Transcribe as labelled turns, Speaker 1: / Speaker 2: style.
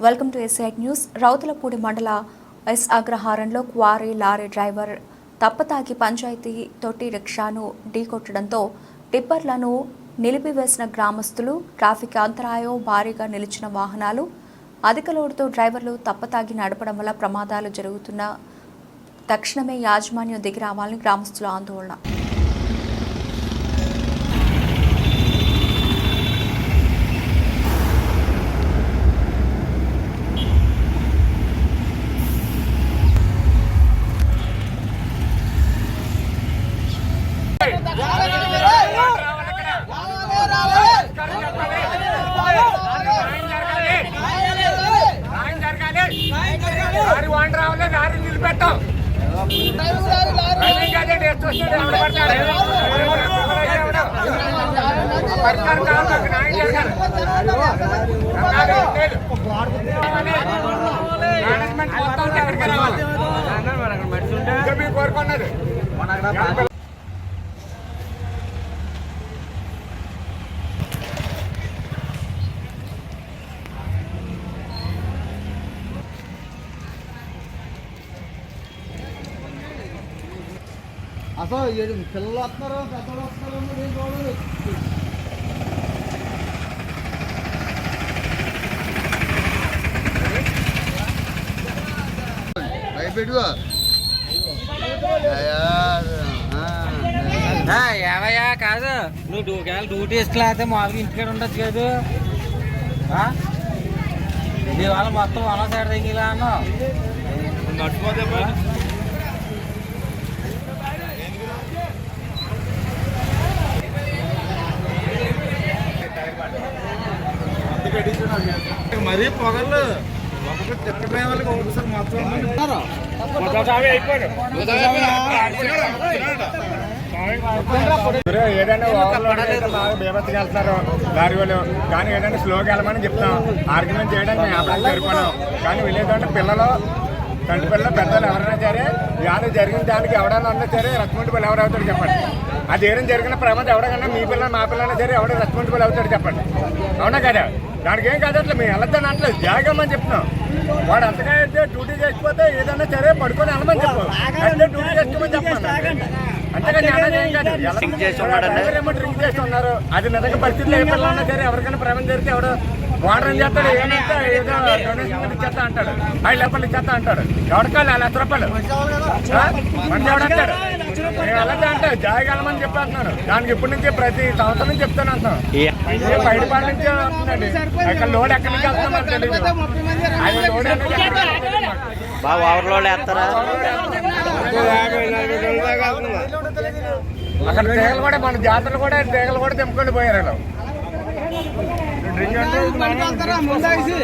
Speaker 1: Welcome to SIT news Routhulapudi మండల S అగ్రహారంలో quarry lorry driver తప్పతాగి పంచాయతీ తొట్టి రిక్షాను ఢీకొట్టడంతో టిప్పర్లను నిలిపివేసిన గ్రామస్తులు ట్రాఫిక్ అంతరాయం భారీగా నిలిచిన వాహనాలు అధిక లోడుతో డ్రైవర్లు తప్పతాగి నడపడం వల్ల ప్రమాదాలు జరుగుతున్న తక్షణమే యాజమాన్యం దిగి రావాలని గ్రామస్తుల ఆందోళన.
Speaker 2: వాండి రావాలి లారీ నిలబెట్టాం? పరిష్కారం కావాలి నాకు న్యాయం జరగాలి. మేనేజ్మెంట్ మొత్తం దగ్గరికి రావాలి ఇంకా మీరు కోరుకున్నది.
Speaker 3: అసలు ఏడు పిల్లలు వస్తున్నారు పెద్దలు వస్తున్నారు ఏం చూడలేదు
Speaker 4: ఏవయ్యా కాదు. నువ్వు ఒకవేళ డ్యూటీ వేసుకెళ్ళతే మామూలుగా ఇంటికాడ ఉండొచ్చు కాదు. ఆ? నీ వాళ్ళ మొత్తం వన సైడ్ తగ్గిలా అన్నావు.
Speaker 3: మరీ పొగలు ఒకసారి మొత్తం
Speaker 2: ఏదైనా వెళ్తున్నారు లారీ వాళ్ళు. కానీ ఏదైనా స్లోగా వెళ్ళమని చెప్తాం ఆర్గ్యుమెంట్ చేయడానికి మేము అప్పుడు చేరుకున్నాం కానీ విలేదంటే పిల్లలు తండ్రి పిల్లలు పెద్దలు ఎవరైనా సరే యాద జరిగిన దానికి ఎవడైనా ఉన్నా సరే రెస్పాన్సిబుల్ ఎవరు అవుతాడు చెప్పండి. అది ఏదైనా జరిగిన ప్రమాదం ఎవరికన్నా మీ పిల్లలు మా పిల్లలు సరే ఎవడ రెస్పాన్సిబుల్ అవుతాడు చెప్పండి. అవునా కదా? దానికి ఏం కాదు అట్లా మేము వెళ్ళొద్దని అంటలేదు జాగమని చెప్తున్నాం వాడు అంతగా అయితే డ్యూటీ చేసిపోతే ఏదైనా సరే పడుకొని వెళ్ళమని చెప్పు. అంటే డ్యూటీ చేసుకోమని చెప్పాను అంతేగా జ్ఞానం ఏం కాదు. ఎవరేమో డ్రింక్ చేసి ఉన్నారు. అది నిజంగా పరిస్థితులు ఏ పిల్లలు ఉన్నా సరే ఎవరికైనా ప్రమాదం జరిగితే ఎవడు వాడరం చేస్తాడు ఏమంటే ఏదో డొనేషన్ ఇచ్చేస్తా అంటాడు. ఐదు లక్షలు ఇచ్చేస్తా అంటాడు. ఎవరికాలి లక్ష రూపాయలు. ఆ? మన ఎవడంటాడు అంటే జాయగలమని చెప్పి అంటున్నాను దానికి ఇప్పటి నుంచి ప్రతి సంవత్సరం చెప్తాను అంటున్నాను. ఇది బయట పాల నుంచే వస్తుందండి. ఇక్కడ లోడ్ ఎక్కడి నుంచి వెళ్తుందో మాకు తెలియదు లోడ్.
Speaker 4: బాగా ఓవర్లోడ్ వేస్తారా?
Speaker 2: అక్కడ తీగలు కూడా మన జాతరలు కూడా తీగలు కూడా తెంపుకొని పోయారు
Speaker 3: ముందాసి